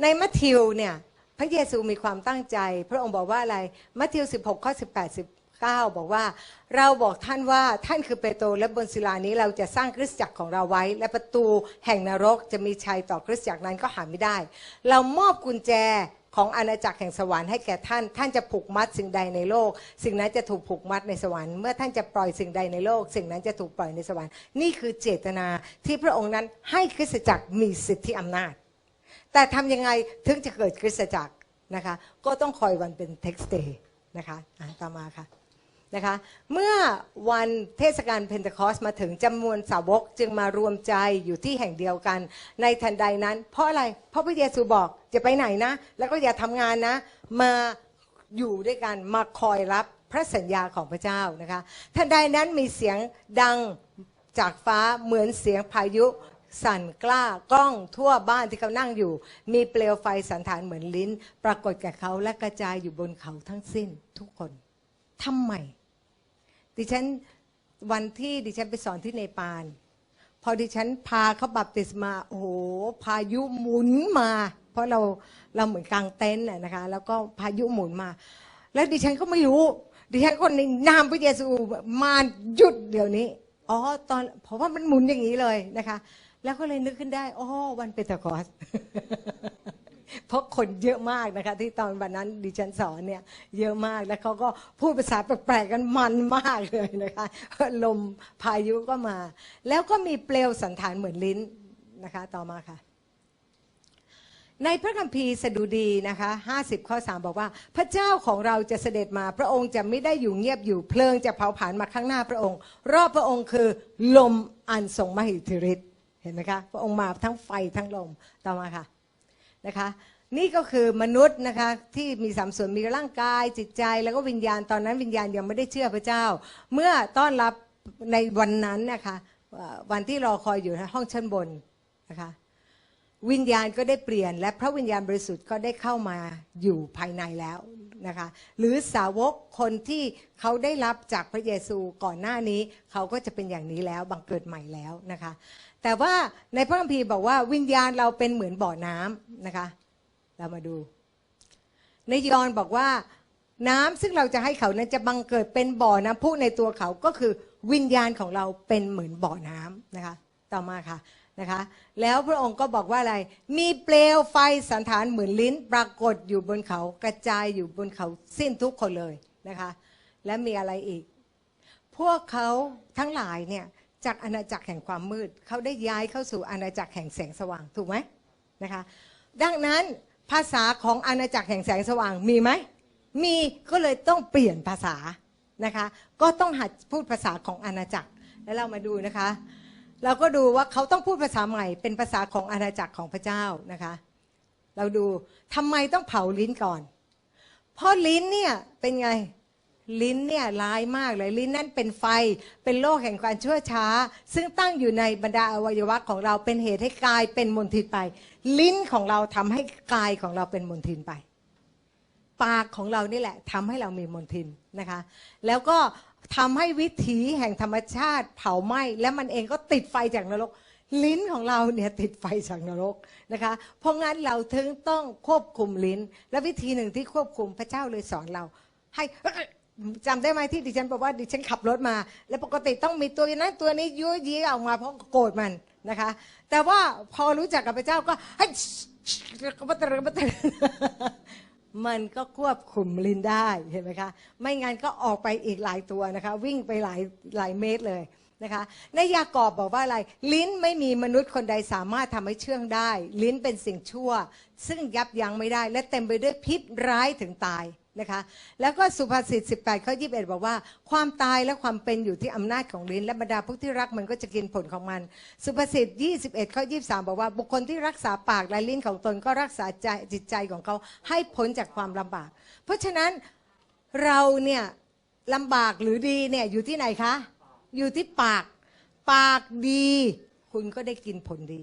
ในมัทธิวเนี่ยพระเยซูมีความตั้งใจ พระองค์บอกว่าอะไรมัทธิว 16 ข้อ 18 19 บอกว่าเราบอกท่านว่าท่านคือเปโตรและบนศิลานี้เราจะสร้างคริสตจักรของเราไว้ และประตูแห่งนรกจะมีชัยต่อคริสตจักรนั้นก็หาไม่ได้ เรามอบกุญแจของอาณาจักรแห่งสวรรค์ให้แก่ท่าน ท่านจะผูกมัดสิ่งใดในโลก สิ่งนั้นจะถูกผูกมัดในสวรรค์ เมื่อท่านจะปล่อยสิ่งใดในโลก สิ่งนั้นจะถูกปล่อยในสวรรค์ นี่คือเจตนาที่พระองค์นั้นให้คริสตจักรมีสิทธิอำนาจ แต่ทำยังไงถึงจะเกิดคริสตจักรนะคะ ก็ต้องคอยวันเป็น text day นะคะะต่อมาค่ะนะคะ เมื่อวันเทศกาลเพนทคอสมาถึงจำนวนสาวกจึงมารวมใจอยู่ที่แห่งเดียวกัน ในทันใดนั้น เพราะอะไร เพราะพระเยซูบอกจะไปไหนนะ แล้วก็อย่าทำงานนะ มาอยู่ด้วยกัน มาคอยรับพระสัญญาของพระเจ้านะคะ ทันใดนั้นมีเสียงดังจากฟ้าเหมือนเสียงพายุ สั่นกล้ากล้องทั่วบ้านที่เขานั่งอยู่ มีเปลวไฟสันฐานเหมือนลิ้น ปรากฏแก่เขาและกระจายอยู่บนเขาทั้งสิ้นทุกคนทำไม ดิฉันวันที่ดิฉันไปสอนที่เนปาลพอดิฉันพาเขาบัพติศมาโอ้โหพายุหมุนมา เพราะเราเราเหมือนกลางเต็นท์นะคะ แล้วก็พายุหมุนมา แล้วดิฉันก็ไม่รู้ ดิฉันก็ในนามพระเยซูมาหยุดเดี๋ยวนี้อ๋อตอนเพราะว่ามันหมุนอย่างนี้เลยนะคะ แล้วก็เลยนึกขึ้นได้อ๋อวันเปตะคอสเพราะคนเยอะมากนะคะ ที่ตอนวันนั้นดิฉันสอนเนี่ยเยอะมากแล้วเขาก็พูดภาษาแปลกๆกันมันมากเลยนะคะลมพายุก็มา แล้วก็มีเปลวสันฐานเหมือนลิ้นนะคะ ต่อมาค่ะ ในพระคัมภีร์สดุดีนะคะ50 ข้อ 3 บอกว่า พระเจ้าของเราจะเสด็จมาพระองค์จะไม่ได้อยู่เงียบอยู่เพลิงจะเผาผลาญมาข้างหน้าพระองค์ รอบพระองค์คือลมอันทรงมหิทธิฤทธิ์ เห็นไหมคะพระองค์มาทั้งไฟทั้งลมต่อมาค่ะนะคะนี่ก็คือมนุษย์นะคะที่มีสามส่วนมีร่างกายจิตใจแล้วก็วิญญาณตอนนั้นวิญญาณยังไม่ได้เชื่อพระเจ้า เมื่อต้อนรับในวันนั้นนะคะวันที่รอคอยอยู่ในห้องชั้นบนนะคะวิญญาณก็ได้เปลี่ยน และพระวิญญาณบริสุทธิ์ก็ได้เข้ามาอยู่ภายในแล้วนะคะหรือสาวกคนที่เขาได้รับจากพระเยซูก่อนหน้านี้ เขาก็จะเป็นอย่างนี้แล้วบังเกิดใหม่แล้วนะคะ แต่ว่าในพระคัมภีร์บอกว่าวิญญาณเราเป็นเหมือนบ่อน้ำนะคะ เรามาดู ในยอห์นบอกว่าน้ำซึ่งเราจะให้เขานั้นจะบังเกิดเป็นบ่อน้ำพุในตัวเขาก็คือวิญญาณของเราเป็นเหมือนบ่อน้ำนะคะ ต่อมาค่ะนะคะ แล้วพระองค์ก็บอกว่าอะไร มีเปลวไฟสันฐานเหมือนลิ้นปรากฏอยู่บนเขากระจายอยู่บนเขาสิ้นทุกคนเลยนะคะ และมีอะไรอีก พวกเขาทั้งหลายเนี่ย จากอาณาจักรแห่งความมืด เขาได้ย้ายเข้าสู่อาณาจักรแห่งแสงสว่างถูกไหมนะคะดังนั้นภาษาของอาณาจักรแห่งแสงสว่างมีไหมมีก็เลยต้องเปลี่ยนภาษานะคะก็ต้องหัดพูดภาษาของอาณาจักรแล้วเรามาดูนะคะ เราก็ดูว่าเขาต้องพูดภาษาใหม่เป็นภาษาของอาณาจักรของพระเจ้านะคะ เราดูทำไมต้องเผาลิ้นก่อน เพราะลิ้นเนี่ยเป็นไง ลิ้นเนี่ยร้ายมากเลยลิ้นนั่นเป็นไฟ เป็นโรคแห่งความชั่วช้า ซึ่งตั้งอยู่ในบรรดาอวัยวะของเราเป็นเหตุให้กายเป็นมลทินไป ลิ้นของเราทำให้กายของเราเป็นมลทินไป ปากของเรานี่แหละทำให้เรามีมลทินนะคะ แล้วก็ทำให้วิถีแห่งธรรมชาติเผาไหม้และมันเองก็ติดไฟจากนรก ลิ้นของเราเนี่ยติดไฟจากนรกนะคะ เพราะงั้นเราถึงต้องควบคุมลิ้น และวิธีหนึ่งที่ควบคุมพระเจ้าเลยสอนเรา ให้ จำได้ไหมที่ดิฉันบอกว่าดิฉันขับรถมา แล้วปกติต้องมีตัวนั้นตัวนี้ยั่วยี้ออกมาเพราะโกรธมันนะคะ แต่ว่าพอรู้จักกับพระเจ้าก็ให้กระตรกระตรมันก็ควบคุมลิ้นได้เห็นไหมคะ ไม่งั้นก็ออกไปอีกหลายตัวนะคะ วิ่งไปหลายหลายเมตรเลยนะคะในยากอบบอกว่าอะไร ลิ้นไม่มีมนุษย์คนใดสามารถทำให้เชื่องได้ ลิ้นเป็นสิ่งชั่ว ซึ่งยับยั้งไม่ได้ และเต็มไปด้วยพิษร้ายถึงตาย นะคะ แล้วก็สุภาษิต 18 ข้อ 21 บอกว่า ความตายและความเป็นอยู่ที่อำนาจของลิ้น และบรรดาพวกที่รักมันก็จะกินผลของมัน สุภาษิต 21 ข้อ 23 บอกว่า บุคคลที่รักษาปากและลิ้นของตนก็รักษาใจจิตใจของเขาให้พ้นจากความลำบาก เพราะฉะนั้นเราเนี่ยลำบากหรือดีเนี่ยอยู่ที่ไหนคะ อยู่ที่ปาก ปากดี คุณก็ได้กินผลดี